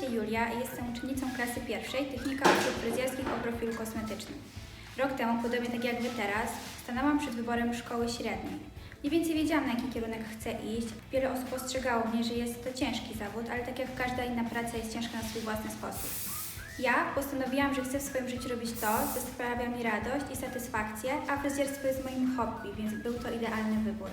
się Julia i jestem uczennicą klasy pierwszej technika usług fryzjerskich o profilu kosmetycznym. Rok temu, podobnie tak jak Wy teraz, stanęłam przed wyborem szkoły średniej. Mniej więcej wiedziałam, na jaki kierunek chcę iść. Wiele osób ostrzegało mnie, że jest to ciężki zawód, ale tak jak każda inna praca jest ciężka na swój własny sposób. Ja postanowiłam, że chcę w swoim życiu robić to, co sprawia mi radość i satysfakcję, a fryzjerstwo jest moim hobby, więc był to idealny wybór.